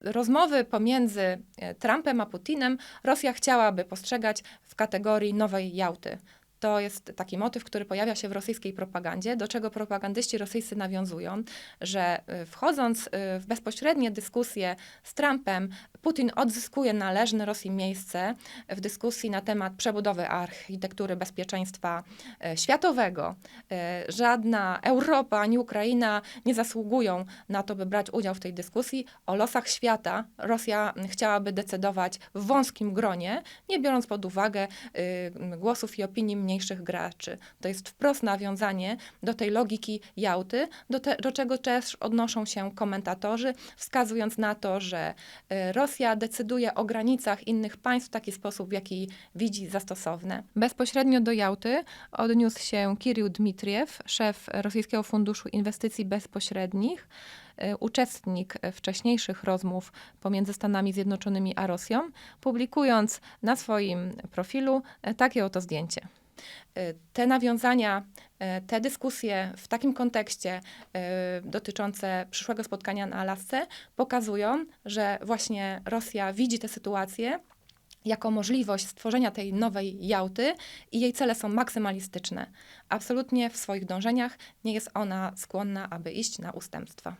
Rozmowy pomiędzy e, Trumpem a Putinem Rosja chciałaby postrzegać w kategorii nowej Jałty. To jest taki motyw, który pojawia się w rosyjskiej propagandzie, do czego propagandyści rosyjscy nawiązują, że y, wchodząc y, w bezpośrednie dyskusje z Trumpem, Putin odzyskuje należne Rosji miejsce w dyskusji na temat przebudowy architektury bezpieczeństwa e, światowego. Żadna Europa ani Ukraina nie zasługują na to, by brać udział w tej dyskusji. O losach świata Rosja chciałaby decydować w wąskim gronie, nie biorąc pod uwagę y, głosów i opinii mniejszych graczy. To jest wprost nawiązanie do tej logiki Jałty, do, te, do czego też odnoszą się komentatorzy, wskazując na to, że y, Rosja decyduje o granicach innych państw w taki sposób, w jaki widzi za stosowne. Bezpośrednio do Jałty odniósł się Kirill Dmitriew, szef Rosyjskiego Funduszu Inwestycji Bezpośrednich, y, uczestnik wcześniejszych rozmów pomiędzy Stanami Zjednoczonymi a Rosją, publikując na swoim profilu e, takie oto zdjęcie. Y, Te nawiązania, y, te dyskusje w takim kontekście y, dotyczące przyszłego spotkania na Alasce pokazują, że właśnie Rosja widzi tę sytuację jako możliwość stworzenia tej nowej Jałty i jej cele są maksymalistyczne. Absolutnie w swoich dążeniach nie jest ona skłonna, aby iść na ustępstwa.